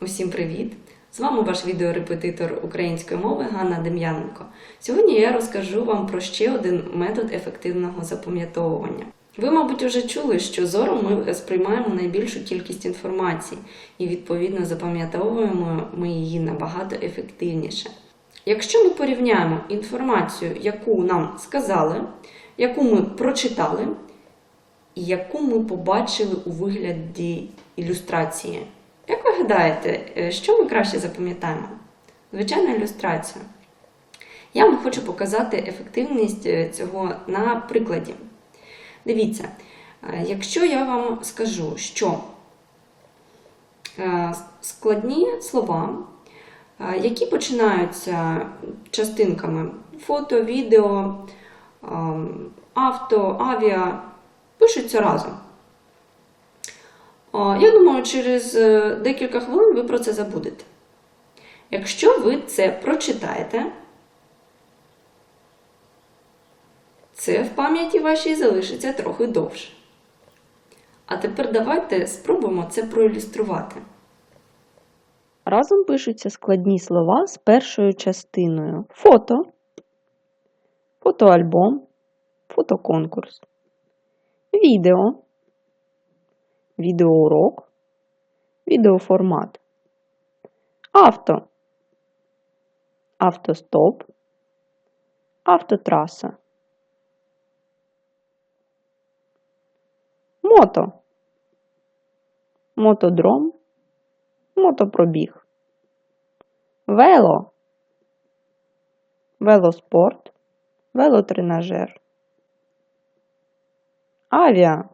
Усім привіт! З вами ваш відеорепетитор української мови Ганна Дем'яненко. Сьогодні я розкажу вам про ще один метод ефективного запам'ятовування. Ви, мабуть, вже чули, що зором ми сприймаємо найбільшу кількість інформації і, відповідно, запам'ятовуємо ми її набагато ефективніше. Якщо ми порівняємо інформацію, яку нам сказали, яку ми прочитали, і яку ми побачили у вигляді ілюстрації. Як ви гадаєте, е, що ми краще запам'ятаємо? Звичайно, ілюстрацію. Я вам хочу показати ефективність е, цього на прикладі. Дивіться, е, якщо я вам скажу, що складні слова, які починаються частинками фото, відео, ем, авто, авіа, пишуться разом. Я думаю, через е, декілька хвилин ви про це забудете. Якщо ви це прочитаєте, це в пам'яті вашій залишиться трохи довше. А тепер давайте спробуємо це проілюструвати. Разом пишуться складні слова з першою частиною фото, фотоальбом, фотоконкурс, відео, відеоурок, відеоформат, авто, автостоп, автотраса, мото, мотодром, мотопробіг, вело, велоспорт, велотренажер, авіа,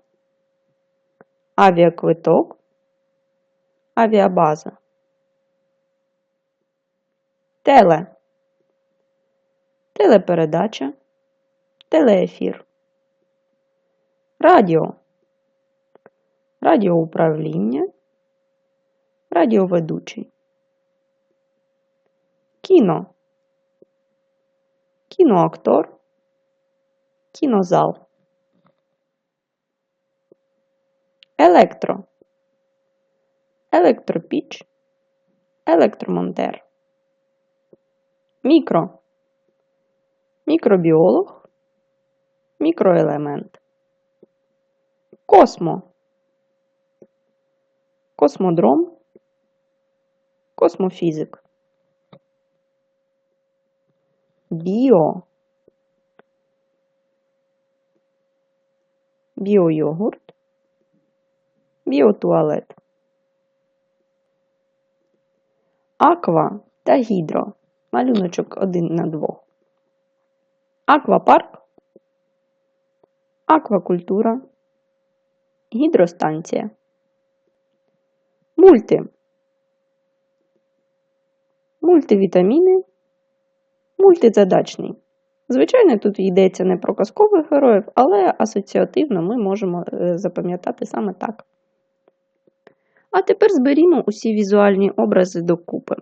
авіаквиток, авіабаза, теле, телепередача, телеефір, радіо, радіоуправління, радіоведучий, кіно, кіноактор, кінозал. Електро, електропіч, електромонтер. Мікро, мікробіолог, мікроелемент. Космо, космодром, космофізик. Біо, біойогурт, біотуалет. Аква та гідро. Малюночок один на двох. Аквапарк, аквакультура, гідростанція. Мульти. Мультивітаміни, мультизадачний. Звичайно, тут йдеться не про казкових героїв, але асоціативно ми можемо е, запам'ятати саме так. А тепер зберімо усі візуальні образи докупи.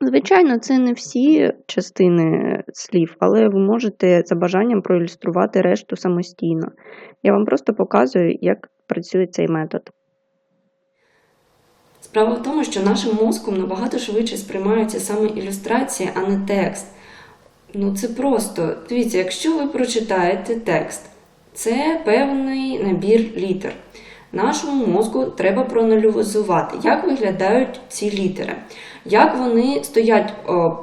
Звичайно, це не всі частини слів, але ви можете за бажанням проілюструвати решту самостійно. Я вам просто показую, як працює цей метод. Справа в тому, що нашим мозком набагато швидше сприймаються саме ілюстрації, а не текст. Ну, це просто. Дивіться, якщо ви прочитаєте текст, це певний набір літер. Нашому мозку треба проаналізувати, як виглядають ці літери, як вони стоять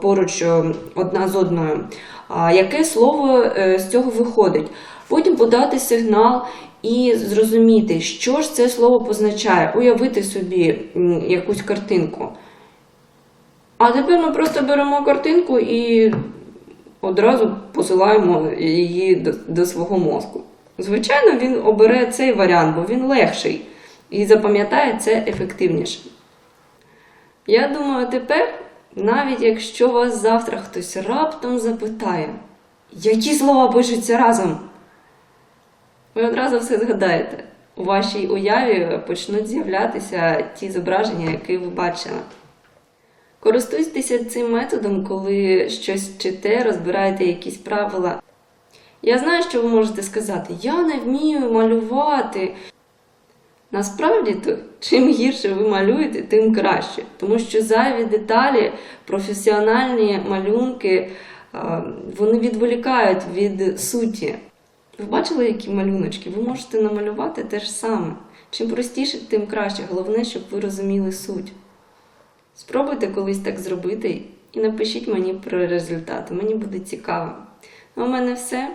поруч одна з одною, яке слово е, з цього виходить. Потім подати сигнал і зрозуміти, що ж це слово позначає, уявити собі якусь картинку. А тепер ми просто беремо картинку і одразу посилаємо її до свого мозку. Звичайно, він обере цей варіант, бо він легший і запам'ятає це ефективніше. Я думаю, тепер, навіть якщо вас завтра хтось раптом запитає, які слова пишуться разом, ви одразу все згадаєте. У вашій уяві почнуть з'являтися ті зображення, які ви бачили. Користуйтеся цим методом, коли щось чите, розбираєте якісь правила. Я знаю, що ви можете сказати: я не вмію малювати. Насправді, то чим гірше ви малюєте, тим краще. Тому що зайві деталі, професіональні малюнки, вони відволікають від суті. Ви бачили, які малюночки? Ви можете намалювати те ж саме. Чим простіше, тим краще. Головне, щоб ви розуміли суть. Спробуйте колись так зробити і напишіть мені про результати. Мені буде цікаво. Ну, у мене все.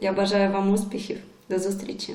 Я бажаю вам успіхів. До зустрічі!